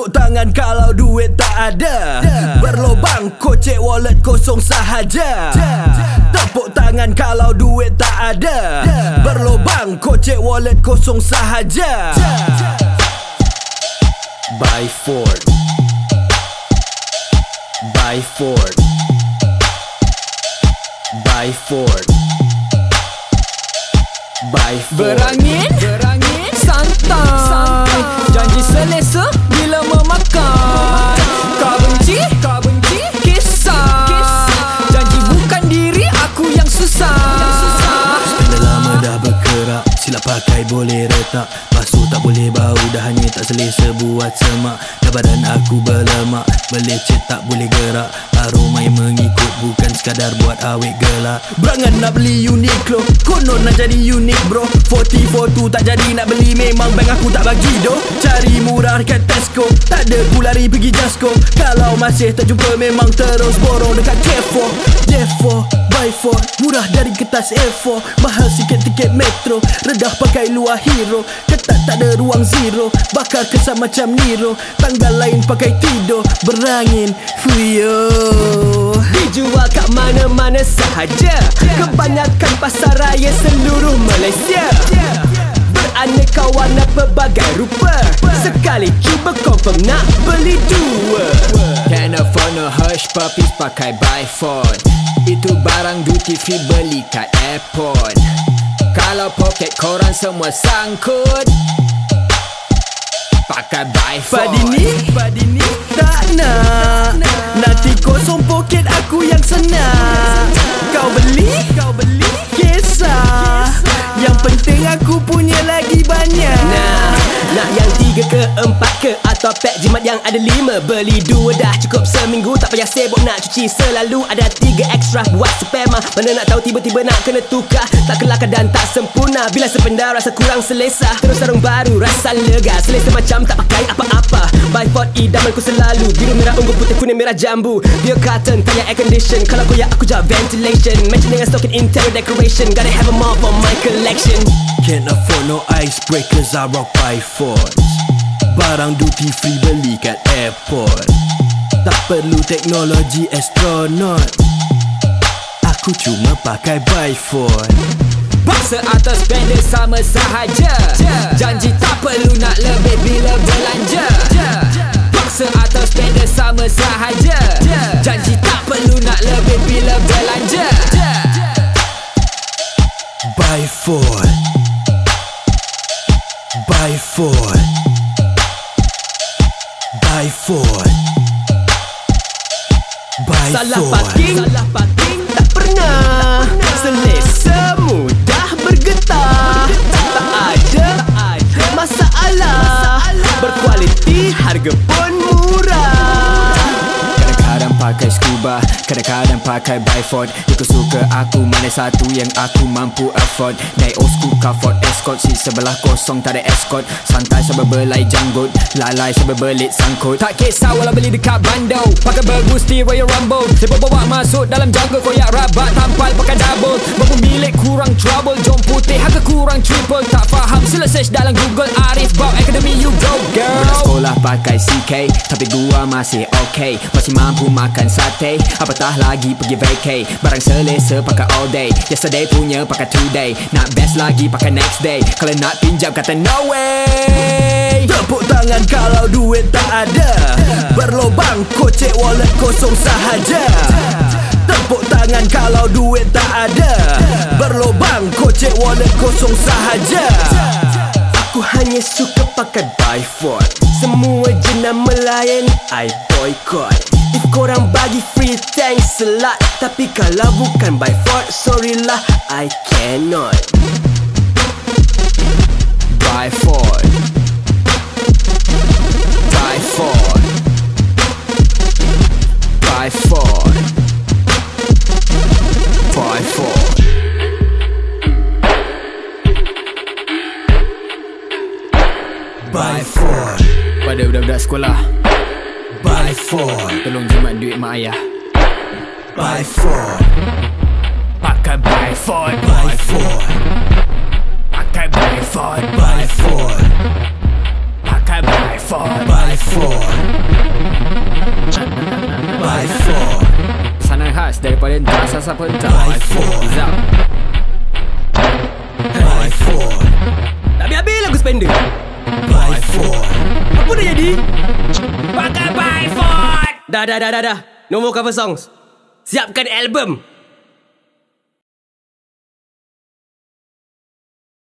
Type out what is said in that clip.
Tepuk tangan kalau duit tak ada. Berlobang kocek wallet kosong sahaja. Tepuk tangan kalau duit tak ada. Berlobang kocek wallet kosong sahaja. Buy Ford. Buy Ford. Buy Ford. Buy Ford. Berangin, berangin, santai, pakai boleh retak. Basuh tak boleh bau Dah hanya tak selesa buat semak. Dah badan aku berlemak Melecet tak boleh gerak. Aroma yang mengikut Bukan sekadar buat awet gelak. Berangan nak beli Uniqlo Konon nak jadi unik bro. 4042 tak jadi nak beli Memang bank aku tak bagi doh Cari Tesco Tak ada ku lari pergi Jasco Kalau masih tak jumpa Memang terus borong dekat K4 Therefore Buy Ford Murah dari kertas A4 Mahal sikit tiket metro Redah pakai luar hero. Ketat tak ada ruang zero Bakar kesan macam Niro. Tanggal lain pakai tidur Berangin Fuyo. Dijual kat mana-mana sahaja. Kebanyakan pasar raya seluruh Malaysia. Beraneka warna pelbagai rupa. Sekali cuba nak beli dua? Can afford no hush puppies pakai buy phone Itu barang duty free beli kat airport. Kalau poket korang semua sangkut Pakai buy phone Padi ni Padi ni Tak nak. Nanti kosong poket aku yang senang. Kau beli Kau beli Kisah. Yang penting aku punya lagi banyak. Nah, nak yang tiga ke empat ke Pack jimat yang ada lima. Beli dua dah cukup seminggu. Tak payah sibuk nak cuci. Selalu ada tiga extra buat sperma Mana nak tahu tiba-tiba nak kena tukar. Tak kelakar dan tak sempurna. Bila sependar rasa kurang selesa. Terus sarung baru rasa lega. Selesa macam tak pakai apa-apa. By Ford idamanku selalu. Biru merah ungu putih kuning merah jambu. Biar cotton tanya air condition. Kalau koyak aku jawab ventilation. Matching dengan stocking interior decoration. Gotta have a more for my collection. Can't afford no icebreakers? I rock by Fords Barang duty free beli kat airport. Tak perlu teknologi astronaut Aku cuma pakai by Ford Paksa atau spender sama sahaja. Janji tak perlu nak lebih bila belanja. Paksa atau spender sama sahaja. Janji tak perlu nak lebih bila belanja. By Ford By By Ford By Salah Ford. parking, salah parking tak pernah pakai Biford. Ikut suka aku Mana satu yang aku mampu afford. Naik car Ford Escort Si sebelah kosong tak ada escort. Santai sambil belai janggut Lalai sambil belit sangkut. Tak kisah walau beli dekat bandau Pakai bagus di Royal Rumble. Siapa bawa masuk dalam jungle Koyak rabat tampal pakai double. Mampu milik kurang trouble Jom putih harga kurang triple. Tak faham sila search dalam Google Arif pakai CK Tapi gua masih okay. Masih mampu makan sate Apatah lagi pergi vacay? Barang selesa pakai all day. Yesterday punya pakai today. Nak best lagi pakai next day. Kalau nak pinjam kata no way. Tepuk tangan kalau duit tak ada. Berlobang kocek wallet kosong sahaja. Tepuk tangan kalau duit tak ada. Berlobang kocek wallet kosong sahaja Aku hanya suka pakai buy Ford Semua jenam melayan I boycott. If korang bagi free thanks a lot Tapi kalau bukan buy Ford Sorry lah I cannot. Buy Ford Buy kepada budak-budak sekolah. By four. Tolong jimat duit mak ayah. By four. Pakai by four. By four. Pakai by four. By four. Pakai by four. By four. Buy for Pesanan khas daripada entah sasa pun tak. By four. Zap. By four. Tak habis-habis lagu spender. By four Apa dah jadi? Pakai by phone Dah dah dah dah dah. No more cover songs. Siapkan album